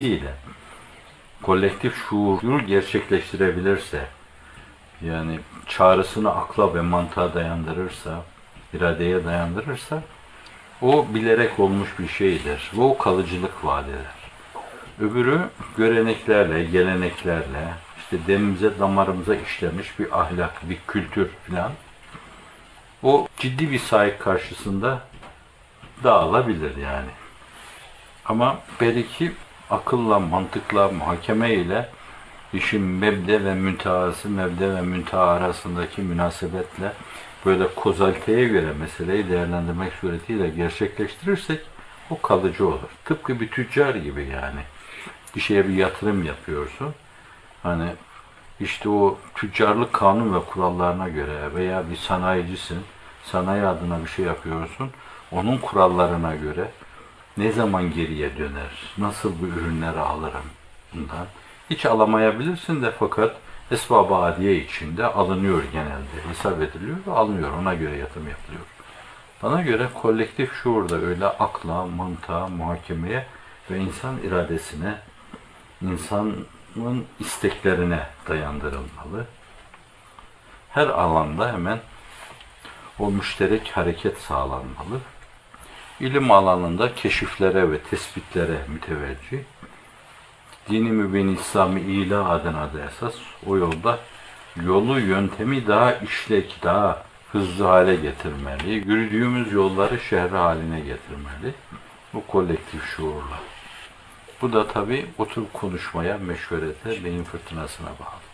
ile kolektif şuuru gerçekleştirebilirse yani çağrısını akla ve mantığa dayandırırsa, iradeye dayandırırsa o bilerek olmuş bir şeydir ve o kalıcılık vaat eder. Öbürü göreneklerle, geleneklerle, işte demimize, damarımıza işlemiş bir ahlak, bir kültür filan. O ciddi bir sahip karşısında dağılabilir yani. Ama belki akılla, mantıkla, muhakeme ile işin mebde ve müntehası, mebde ve münteha arasındaki münasebetle böyle kozaliteye göre meseleyi değerlendirmek suretiyle gerçekleştirirsek o kalıcı olur. Tıpkı bir tüccar gibi yani. Bir şeye bir yatırım yapıyorsun. Hani işte o tüccarlık kanun ve kurallarına göre veya bir sanayicisin, sanayi adına bir şey yapıyorsun, onun kurallarına göre ne zaman geriye döner, nasıl bu ürünleri alırım bundan. Hiç alamayabilirsin de fakat esbab-ı adiye içinde alınıyor genelde, hesap ediliyor ve alınıyor, ona göre yatırım yapılıyor. Bana göre kolektif şuur da öyle akla, mantığa, muhakemeye ve insan iradesine, insanın isteklerine dayandırılmalı. Her alanda hemen o müşterek hareket sağlanmalı. İlim alanında keşiflere ve tespitlere müteveccih. Dini mübin İslami ila adına da esas o yolda yolu, yöntemi daha işlek, daha hızlı hale getirmeli. Yürüdüğümüz yolları şehre haline getirmeli. Bu kolektif şuurla. Bu da tabii oturup konuşmaya, meşverete, beyin fırtınasına bağlı.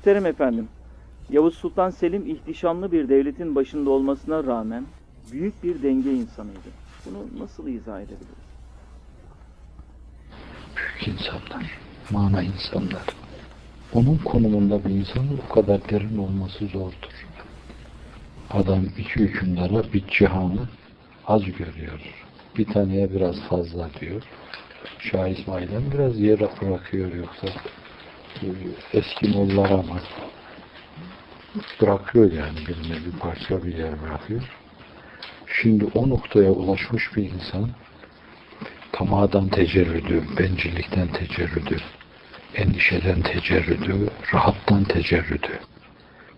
Muhterem efendim, Yavuz Sultan Selim ihtişamlı bir devletin başında olmasına rağmen büyük bir denge insanıydı. Bunu nasıl izah edebiliriz? büyük insanlar, mana insanlar. Onun konumunda bir insanın o kadar derin olması zordur. Adam iki hükümdara bir cihanı az görüyor. Bir taneye biraz fazla diyor. Şah İsmail'den biraz yer bırakıyor yoksa eski mollar ama bırakıyor yani birine bir parça bir yer bırakıyor. Şimdi o noktaya ulaşmış bir insan tamadan tecerrüdü, bencillikten tecerrüdü, endişeden tecerrüdü, rahattan tecerrüdü.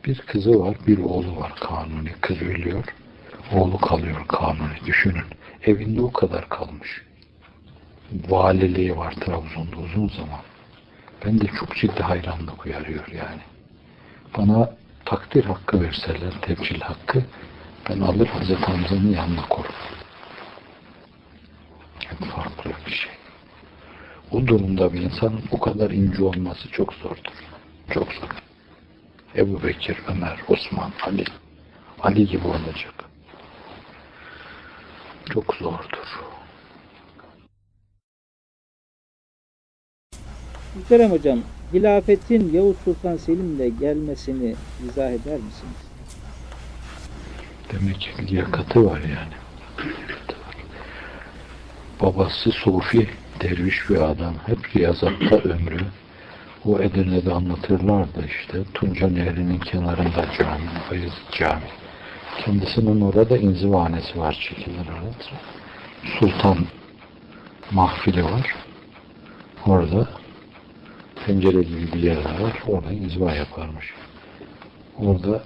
Bir kızı var, bir oğlu var kanuni. Kız ölüyor, oğlu kalıyor kanuni. Düşünün, evinde o kadar kalmış. Valiliği var Trabzon'da uzun zaman. Ben de çok ciddi hayranlık uyarıyor yani. Bana takdir hakkı verseler, tebcil hakkı, ben alır Hazreti Hamza'nın yanına korum. Hep farklı bir şey. O durumda bir insanın bu kadar ince olması çok zordur. Çok zor. Ebu Bekir, Ömer, Osman, Ali. Ali gibi olacak. Çok zordur. Muhterem hocam, hilafetin Yavuz Sultan Selim'le gelmesini izah eder misiniz? Demek ki liyakatı var yani. Babası Sufi, derviş bir adam. Hep riyazatta ömrü. O Edirne'de anlatırlardı işte. Tunca Nehri'nin kenarında cami, Bayezid Cami. Kendisinin orada inzivanesi var çekilir orada. Sultan mahfili var. Orada pencere gibi bir yer var. Orada inziva yaparmış. Orada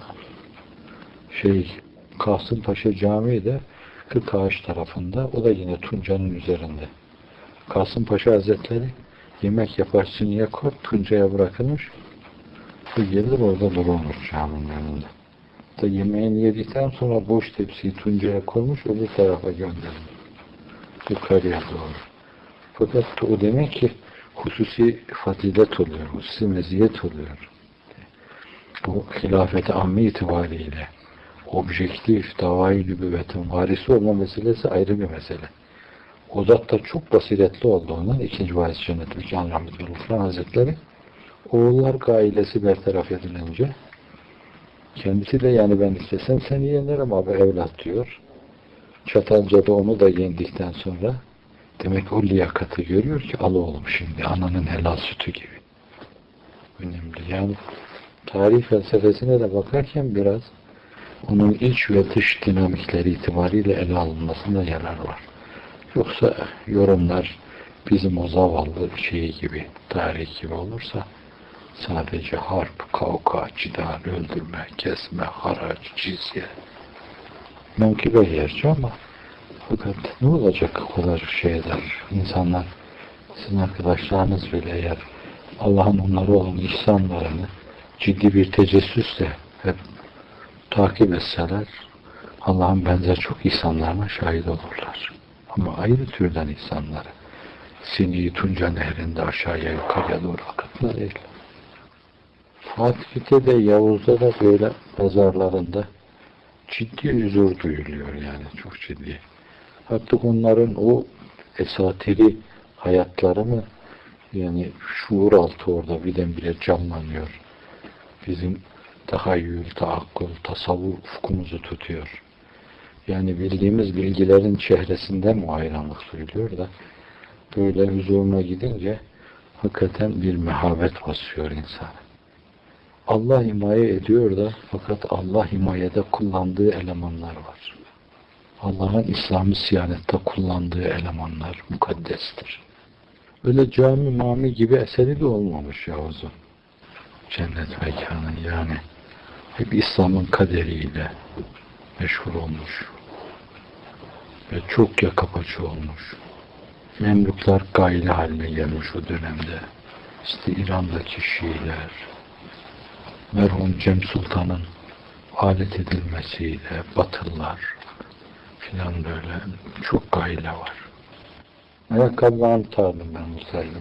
şey Kasımpaşa Camii de Kırkağaç tarafında. O da yine Tunca'nın üzerinde. Kasımpaşa Hazretleri yemek yapar siniye koy, Tunca'ya bırakılmış. Bu gelir orada durulmuş caminin önünde. Da yemeğini yedikten sonra boş tepsiyi Tunca'ya koymuş, öbür tarafa göndermiş. Yukarıya doğru. Fakat o demek ki hususi fazilet oluyor, hususi meziyet oluyor. Bu hilafet ammi itibariyle objektif, davayı nübüvvetin varisi olma meselesi ayrı bir mesele. O zat da çok basiretli oldu ondan. ikinci varis cennet Mükân Rahmetullah Hazretleri. Oğullar gailesi bertaraf edilince kendisi de yani ben istesem seni yenerim abi evlat diyor. Çatalca'da onu da yendikten sonra Demek o liyakati görüyor ki alı olmuş şimdi. Ananın helal sütü gibi. Önemli. Yani tarih felsefesine de bakarken biraz onun iç ve dış dinamikleri itibariyle ele alınmasında yarar var. Yoksa yorumlar bizim o zavallı şeyi gibi, tarih gibi olursa sadece harp, kavga, cidal, öldürme, kesme, haraç, cizye menkıbe yerci ama fakat ne olacak o kadar şeyler insanlar sizin arkadaşlarınız bile eğer Allah'ın onlara olan ihsanlarını ciddi bir tecessüsle hep takip etseler Allah'ın benzer çok ihsanlarına şahit olurlar. Ama ayrı türden ihsanları. Sini Tunca nehrinde aşağıya yukarıya doğru akıtma değil. Fatih'te de Yavuz'da da böyle mezarlarında ciddi huzur duyuluyor yani çok ciddi. Artık onların o esatiri hayatları mı yani şuur altı orada birdenbire canlanıyor. Bizim tahayyül, taakkul, tasavvur ufkumuzu tutuyor. Yani bildiğimiz bilgilerin çehresinden mi hayranlık duyuluyor da böyle huzuruna gidince hakikaten bir mehabet basıyor insana. Allah himaye ediyor da fakat Allah himayede kullandığı elemanlar var. Allah'ın İslami siyanette kullandığı elemanlar mukaddestir. Öyle cami mami gibi eseri de olmamış Yavuz'un. Cennet mekanı yani. Hep İslam'ın kaderiyle meşhur olmuş. Ve çok yaka paça olmuş. Memlükler gayri haline gelmiş o dönemde. İşte İran'daki Şiiler, merhum Cem Sultan'ın alet edilmesiyle Batılılar filan böyle çok gayle var. Ayakkabılarını tutardım ben bu sayede.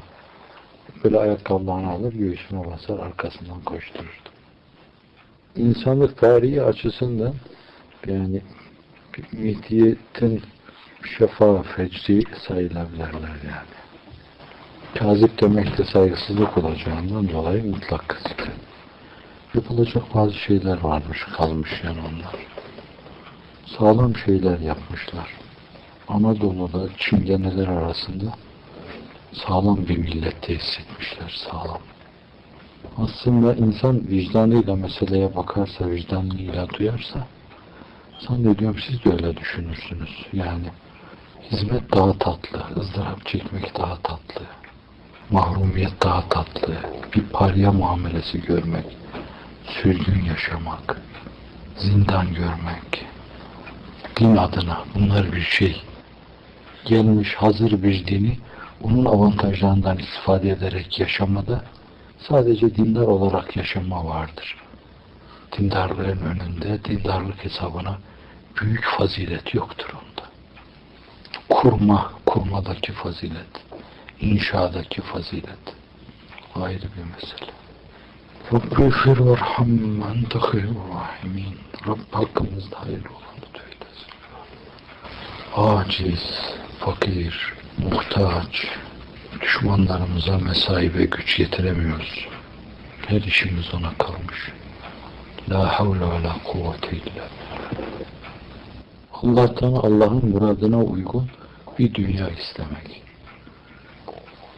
Böyle ayakkabılarını alır, göğsüme basar, arkasından koştururdum. İnsanlık tarihi açısından yani Mihdiyetin şefa fecri sayılabilirler yani. Kazip demek de saygısızlık olacağından dolayı mutlak kızdı. Yapılacak bazı şeyler varmış, kalmış yani onlar. Sağlam şeyler yapmışlar. Anadolu'da çingeneler arasında sağlam bir millet tesis etmişler, sağlam. Aslında insan vicdanıyla meseleye bakarsa, vicdanıyla duyarsa, zannediyorum siz de öyle düşünürsünüz. Yani hizmet daha tatlı, ızdırap çekmek daha tatlı, mahrumiyet daha tatlı, bir parya muamelesi görmek, sürgün yaşamak, zindan görmek, din adına bunlar bir şey. Gelmiş hazır bir dini onun avantajlarından istifade ederek yaşamada sadece dindar olarak yaşama vardır. Dindarlığın önünde dindarlık hesabına büyük fazilet yoktur onda. Kurma, kurmadaki fazilet, inşadaki fazilet ayrı bir mesele. Rabbi fir verham ente hayrul rahimin. Rabb hakkımızda hayırlı olanı. Aciz, fakir, muhtaç, düşmanlarımıza mesai ve güç yetiremiyoruz. Her işimiz ona kalmış. La havle ve la kuvvete illa. Allah'tan Allah'ın muradına uygun bir dünya istemek.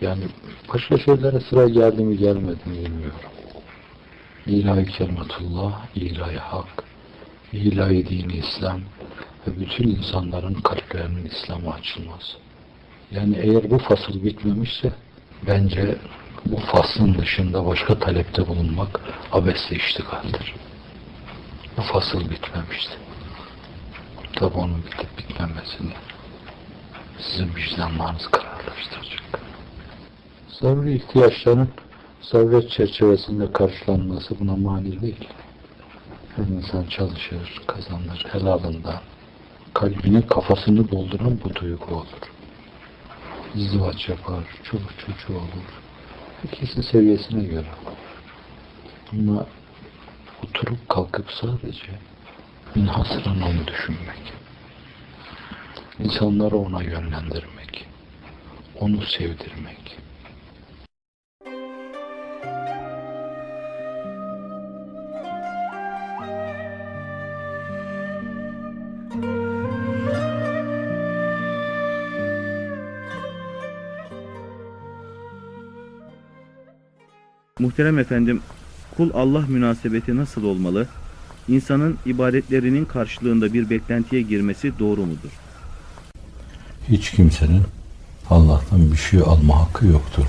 Yani başka şeylere sıra geldi mi gelmedi mi bilmiyorum. İlahi kelimetullah, ilahi hak, ilahi dini İslam ve bütün insanların kalplerinin İslam'a açılması. Yani eğer bu fasıl bitmemişse bence bu faslın dışında başka talepte bulunmak abesle iştigaldir. Bu fasıl bitmemişti. Tabi onun bitip bitmemesini sizin vicdanlarınız kararlaştıracak. Zaruri ihtiyaçların zaruret çerçevesinde karşılanması buna mani değil. Her insan çalışır, kazanır helalından. Kalbini, kafasını dolduran bu duygu olur. İzdivaç yapar, çoluk çocuğu olur. Herkesin seviyesine göre. Ama oturup kalkıp sadece münhasıran onu düşünmek. İnsanları ona yönlendirmek. Onu sevdirmek. Muhterem efendim, kul Allah münasebeti nasıl olmalı? İnsanın ibadetlerinin karşılığında bir beklentiye girmesi doğru mudur? Hiç kimsenin Allah'tan bir şey alma hakkı yoktur.